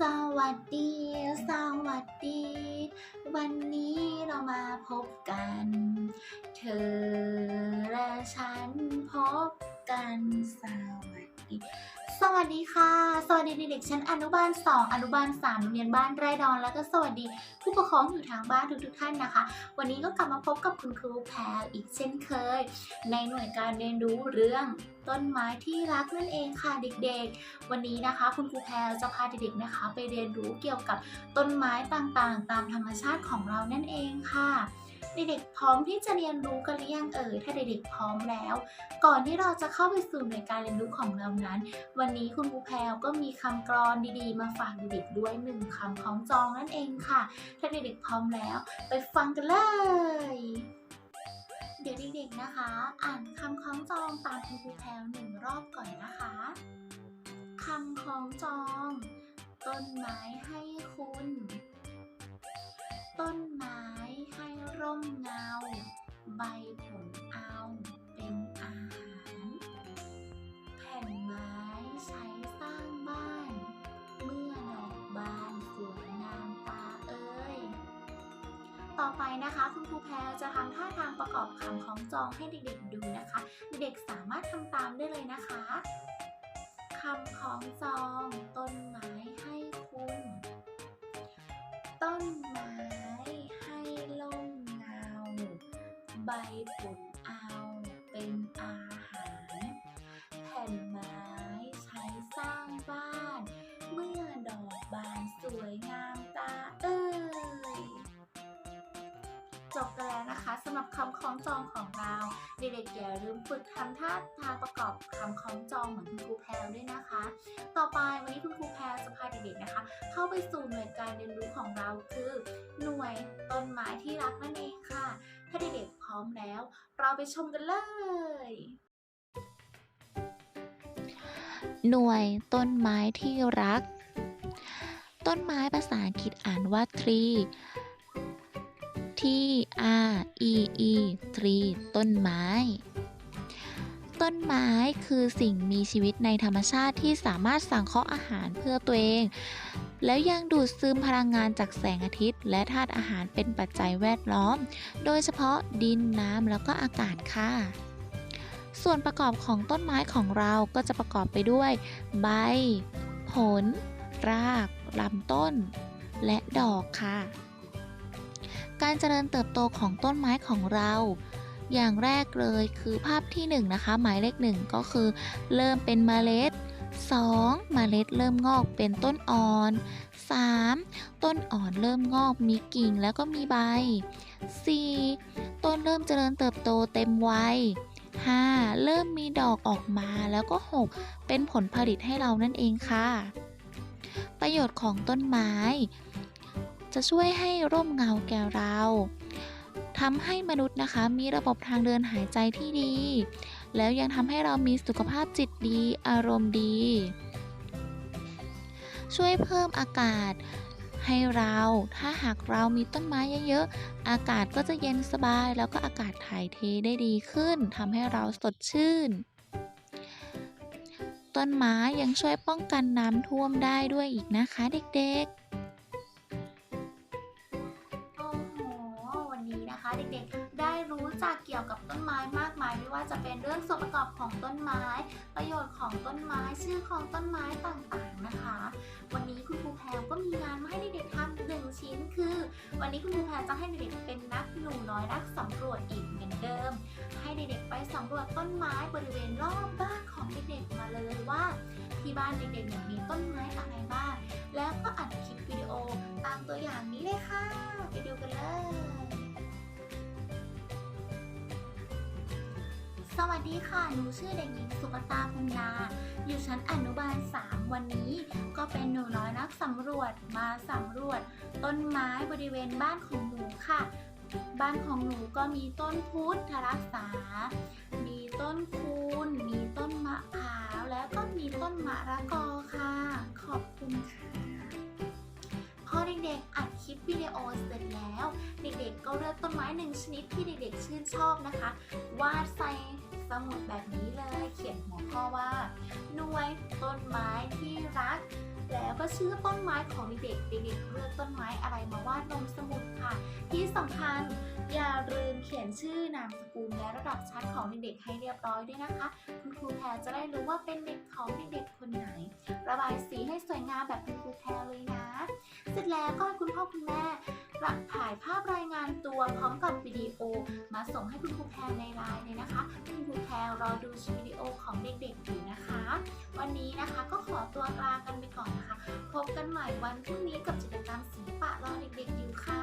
สวัสดี สวัสดี วันนี้เรามาพบกัน เธอและฉันพบกัน สวัสดี สวัสดีค่ะ สวัสดีเด็กๆชั้นอนุบาล 2 อนุบาล3โรงเรียนบ้านไร่ดอน แล้วก็สวัสดี ผู้ปกครองอยู่ทางบ้านทุกๆท่านนะคะ วันนี้ก็กลับมาพบกับคุณครูแพรอีกเช่นเคย ในหน่วยการเรียนรู้เรื่องต้นไม้ที่รักนั่นเองค่ะเด็กๆ วันนี้นะคะ คุณครูแพรจะพาเด็กๆนะคะ ไปเรียนรู้เกี่ยวกับต้นไม้ต่างๆ ตามธรรมชาติของเรานั่นเองค่ะ เด็กๆพร้อมที่จะเรียนรู้กันหรือยังเอ่ย ถ้าเด็กๆพร้อมแล้ว ก่อนที่เราจะเข้าไปสู่หน่วยการเรียนรู้ของเรานั้น วันนี้คุณครูแพรก็มีคำกรอนดีๆ มาฝากเด็กๆด้วยหนึ่งคำของจองนั่นเองค่ะ ถ้าเด็กๆพร้อมแล้ว ไปฟังกันเลย เดี๋ยวเด็กๆนะคะ อ่านคำคล้องจองตามคุณครูแพรวหนึ่งรอบก่อนนะคะคำคล้องจอง ต้นไม้ให้คุณ ต้นไม้ให้ มเงา ใบผลเอาเป็นอาหาร แผ่นไม้ใช้สร้างบ้าน เมื่อดอกบานสวยงามตาเอ่ยต่อไปนะคะ คุณครูแพรจะทำท่าทางประกอบคำคล้องจองให้เด็กๆดูนะคะ เด็กสามารถทำตามได้เลยนะคะคำคล้องจองต้นไม้ ใบผลเอาเป็นอาหาร แผ่นไม้ใช้สร้างบ้าน เมื่อดอกบานสวยงามตาเอ้ยจบกัน นะคะสำหรับคำคล้องจองของเรา เด็กๆอย่าลืมฝึกทำท่าทางประกอบคำคล้องจองเหมือนคุณครูแพรวด้วยนะคะ ต่อไปวันนี้คุณครูแพรวจะพาเด็กๆนะคะ เข้าไปสู่หน่วยการเรียนรู้ของเราคือ หน่วยต้นไม้ที่รักนั่นเองค่ะ ถ้าเด็กๆพร้อมแล้ว เราไปชมกันเลยหน่วยต้นไม้ที่รัก ต้นไม้ภาษาอังกฤษอ่านว่า tree T R E E tree ต้นไม้ ต้นไม้คือสิ่งมีชีวิตในธรรมชาติที่สามารถสังเคราะห์อาหารเพื่อตัวเอง แล้วยังดูดซึมพลังงานจากแสงอาทิตย์ และธาตุอาหารเป็นปัจจัยแวดล้อม โดยเฉพาะดินน้ำแล้วก็อากาศค่ะส่วนประกอบของต้นไม้ของเราก็จะประกอบไปด้วย ใบ ผล ราก ลำต้น และดอกค่ะ การเจริญเติบโตของต้นไม้ของเรา อย่างแรกเลยคือภาพที่1นงนะคะ หมายเลขหนึ่งก็คือ เริ่มเป็นเมล็ด 2. เมล็ดเริ่มงอกเป็นต้นอ่อน 3. ต้นอ่อนเริ่มงอกมีกิ่งแล้วก็มีใบ 4. ต้นเริ่มเจริญเติบโตเต็มวัย 5. เริ่มมีดอกออกมาแล้วก็ 6. เป็นผลผลิตให้เรานั่นเองค่ะ ประโยชน์ของต้นไม้ จะช่วยให้ร่มเงาแก่เราทำให้มนุษย์นะคะมีระบบทางเดินหายใจที่ดี แล้วยังทำให้เรามีสุขภาพจิตดี อารมณ์ดี ช่วยเพิ่มอากาศให้เราถ้าหากเรามีต้นไม้เยอะๆ อากาศก็จะเย็นสบาย แล้วก็อากาศถ่ายเทได้ดีขึ้นทำให้เราสดชื่น ต้นไม้ยังช่วยป้องกันน้ำท่วมได้ด้วยอีกนะคะเด็กๆ นะคะเด็กๆ ได้รู้จักเกี่ยวกับต้นไม้มากมายไม่ว่าจะเป็นเรื่องส่วนประกอบของต้นไม้ ประโยชน์ของต้นไม้ชื่อของต้นไม้ต่างๆนะคะ วันนี้คุณครูแพรก็มีงานมาให้เด็กๆทำหนึ่งชิ้นคือ วันนี้คุณครูแพรจะให้เด็กๆเป็นนักหนูน้อยนักสำรวจอีกเหมือนเดิม ให้เด็กๆไปสำรวจต้นไม้บริเวณรอบบ้านของเด็กๆมาเลยว่า ที่บ้านเด็กๆมีต้นไม้อะไรบ้างแล้วก็อัดคลิปวิดีโอตามตัวอย่างนี้เลยค่ะ ไปดูกันเลย สวัสดีค่ะ หนูชื่อเด็กหญิงสุปตาพุนนาอยู่ชั้นอนุบาล 3 วันนี้ ก็เป็นหนูน้อยนักสำรวจมาสำรวจ ต้นไม้บริเวณบ้านของหนูค่ะ บ้านของหนูก็มีต้นพุทธรักษา มีต้นคูนมีต้นมะพร้าว แล้วก็มีต้นมะระกอค่ะ ขอบคุณค่ะพอเด็กๆอัดคลิปวิดีโอเสร็จแล้ว เด็กๆก็เลือกต้นไม้หนึ่งชนิดที่เด็กๆชื่นชอบนะคะ วาดใส่ สมุดแบบนี้เลย เขียนหัวข้อว่า หน่วยต้นไม้ที่รัก แล้วก็ชื่อต้นไม้ของเด็กเด็กเลือกต้นไม้อะไรมาวาดลงสมุดค่ะ ที่สำคัญอย่าลืมเขียนชื่อนามสกุลและระดับชั้นของเด็กๆให้เรียบร้อยด้วยนะคะ คุณครูแพรจะได้รู้ว่าเป็นเด็กของเด็กๆคนไหน ระบายสีให้สวยงามแบบคุณครูแพรเลยนะ เสร็จแล้วก็คุณพ่อคุณแม่รับายภาพรายงานตัวพร้อมกับวิดีโอ มาส่งให้คุณครูแพรในไลน์เลยนะคะ คุณครูแพรรอดูวิดีโอของเด็กๆอยู่นะคะ วันนี้นะคะก็ขอตัวลากันไปก่อนนะคะ พบกันใหม่วันพรุ่งนี้กับกิจกรรมศิลปะรอเด็กๆอยู่ค่ะ